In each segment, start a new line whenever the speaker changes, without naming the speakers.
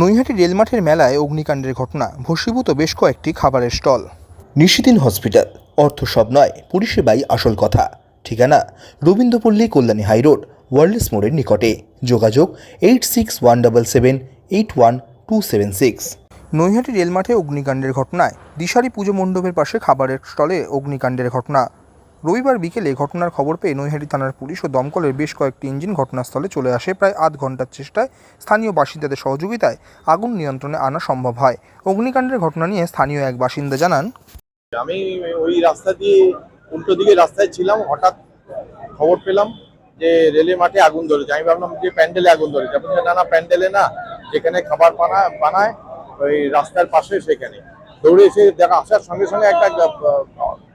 নৈহাটি রেলমাঠের মেলায় অগ্নিকাণ্ডের ঘটনা। ভস্মীভূত বেশ কয়েকটি খাবারের স্টল।
নিশিদিন হসপিটাল। অর্থ সব নয় পরিষেবাই আসল কথা। ঠিকানা রবীন্দ্রপল্লী কল্যাণী হাইরোড ওয়ার্ল্ডস মোড়ের নিকটে। যোগাযোগ eight six one double seven eight one two seven six
Naihati রেলমাঠে অগ্নিকাণ্ডের ঘটনায় দিশারি পুজো মণ্ডপের পাশে খাবারের স্টলে অগ্নিকাণ্ডের ঘটনা। রবিবার বিকেলে ঘটনার খবর পেয়ে নৈহাটি থানার পুলিশ ও দমকলের বেশ কয়েকটি ইঞ্জিন ঘটনাস্থলে চলে আসে। প্রায় আধ ঘণ্টার চেষ্টায় স্থানীয় বাসিন্দাদের সহযোগিতায় আগুন নিয়ন্ত্রণে আনা সম্ভব হয়। অগ্নিকাণ্ডের ঘটনা নিয়ে স্থানীয় এক বাসিন্দা জানান,
আমি ওই রাস্তা দিয়ে উল্টো দিকে রাস্তায় ছিলাম, হঠাৎ খবর পেলাম যে রেলের মাঠে আগুন ধরেছে। আমি ভাবলাম যে প্যান্ডেলে আগুন ধরেছে। আপনি না না, প্যান্ডেলে না, যেখানে খাবার বানা, বানায়, ওই রাস্তার পাশে সেখানে। দৌড়ে এসে দেখা, আসার সঙ্গে সঙ্গে একটা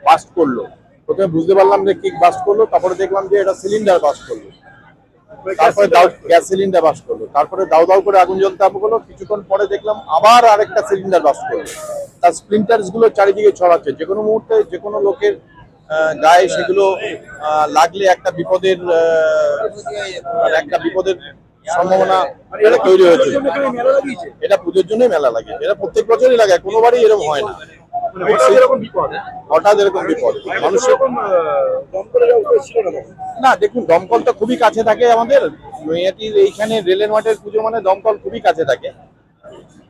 বাস্ট করল প্রথমে বুঝতে পারলাম যে কিক বাস্ট করল তারপরে দেখলাম যে এটা সিলিন্ডার বাস্ট করল। তারপরে গ্যাস সিলিন্ডার বাস্ট করল। তারপরে দাউ দাউ করে আগুন জ্বলতে আরম্ভ করল। কিছুক্ষণ পরে দেখলাম আবার আরেকটা সিলিন্ডার বাস্ট করল। তার স্প্লিন্টার্সগুলো চারিদিকে ছড়াচ্ছে। যে কোনো মুহূর্তে যে কোনো লোকের গায়ে সেগুলো আহ, লাগলে একটা বিপদের মানে একটা বিপদের সম্ভাবনা এটা তৈরি হয়েছে। এটা পুজোর জন্যই মেলা লাগে। এটা প্রত্যেক বছরই লাগে। কোনোবারই এরকম হয় না। হঠাৎ এরকম বিপদ? মানুষের না দেখুন দমকল তো খুবই কাছে থাকে আমাদের। নৈহাটির এইখানে রেলের মাঠের পুজো মানে দমকল খুবই কাছে থাকে।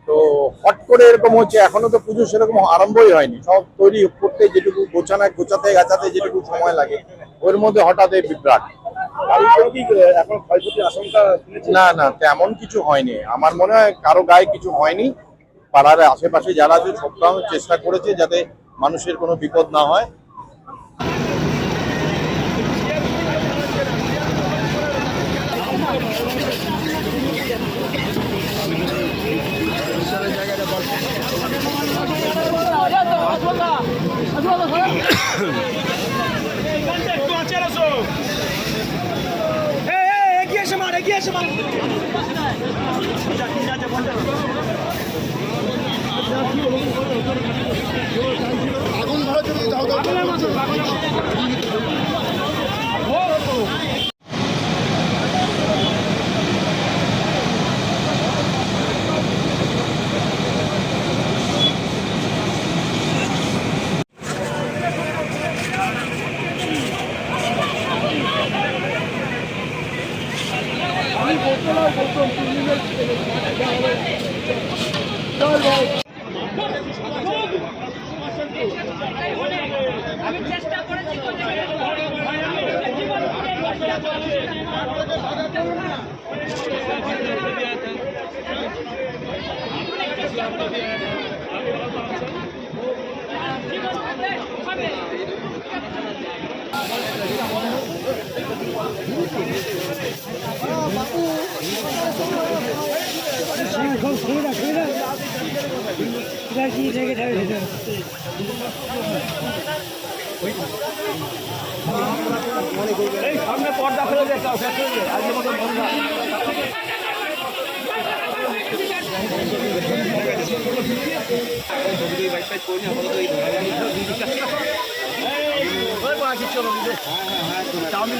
তো হট করে এরকম হচ্ছে এখনও তো পুজো সেরকম আরম্ভই হয়নি। সব তৈরি করতে যেটুকু গোছানো গোছাতে গাছাতে যেটুকু সময় লাগে ওর মধ্যে হঠাৎ এই বিভ্রাট। না না তেমন কিছু হয়নি। আমার মনে হয় কারও গায়ে কিছু হয়নি। পাড়ার আশেপাশে যারা আছে সবটাও চেষ্টা করেছে যাতে মানুষের কোনো বিপদ না হয়। আগুন ধরা যদি যাও আমি চেষ্টা করেছি।
হবে সামনে পর্দা ফেলে দেখা আজকে মতো বন্ধ চাউমিন